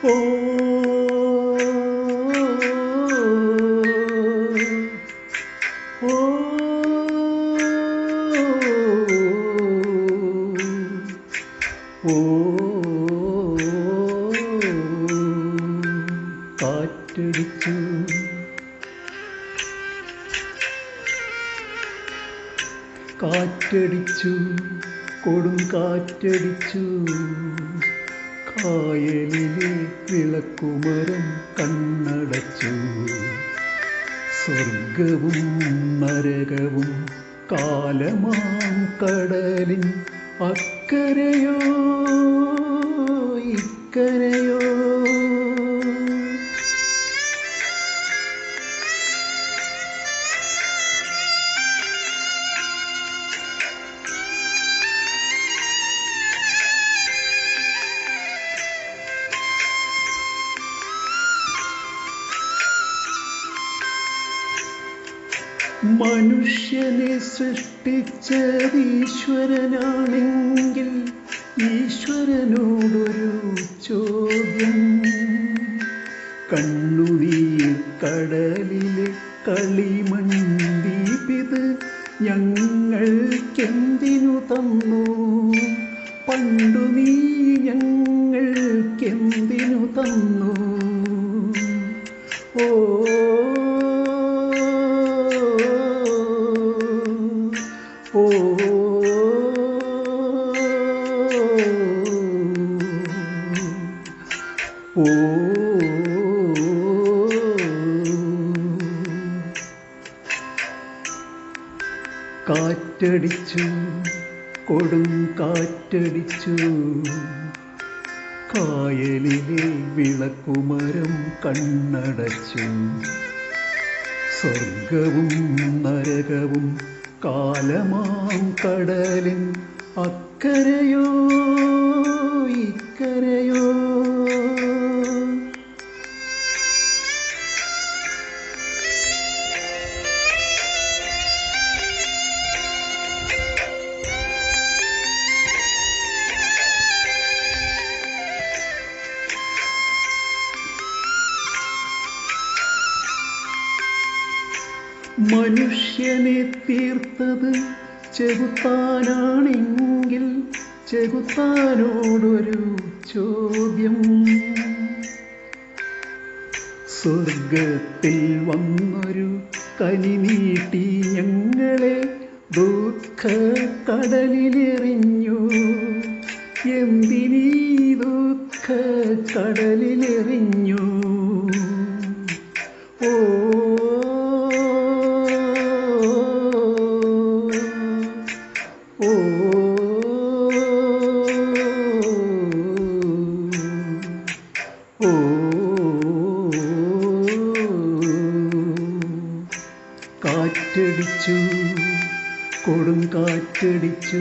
കാറ്റടിച്ചു. കാറ്റടിച്ചു. കൊടും കാറ്റടിച്ചു. കായലിലെ വിളക്കുമരം കണ്ണടച്ചു. സ്വർഗവും നരകവും കാലമാം കടലിൻ അക്കരയോ ഇക്കരയോ. മനുഷ്യനെ സൃഷ്ടിച്ചത് ഈശ്വരനാണെങ്കിൽ ഈശ്വരനോടൊരു ചോദ്യം. കണ്ണുനീർ കടലിലെ കളിമൺദീപിത് ഞങ്ങൾക്കെന്തിനു തന്നു? പണ്ടു നീ ഞങ്ങൾക്കെന്തിനു തന്നു? ഓ ഓ. ഓ കാറ്റടിച്ചു കൊടും കാറ്റടിച്ചു. കായലിലെ വിളക്കുമരം കണ്ണടച്ചു. സ്വർഗവും നരകവും കാലമാം കടലിൻ അക്കരയോ ഇക്കരയോ. മനുഷ്യനെ തീർത്തത് ചെകുത്താനാണെങ്കിൽ ചെകുത്താനോടൊരു ചോദ്യം. സ്വർഗത്തിൽ വന്നൊരു കനി നീട്ടി ഞങ്ങളെ ദുഃഖ കടലിലെറിഞ്ഞു എന്തിനീ ദുഃഖ കടലിലെറിഞ്ഞു കാറ്റടിച്ചു കൊടും കാറ്റടിച്ചു.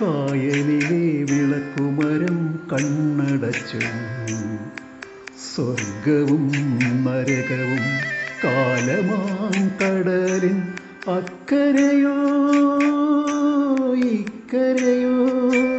കായലിലെ വിളക്കുമരം കണ്ണടച്ചു. സ്വർഗവും നരകവും കാലമാം കടലിൻ അക്കരയോ ഇക്കരയോ.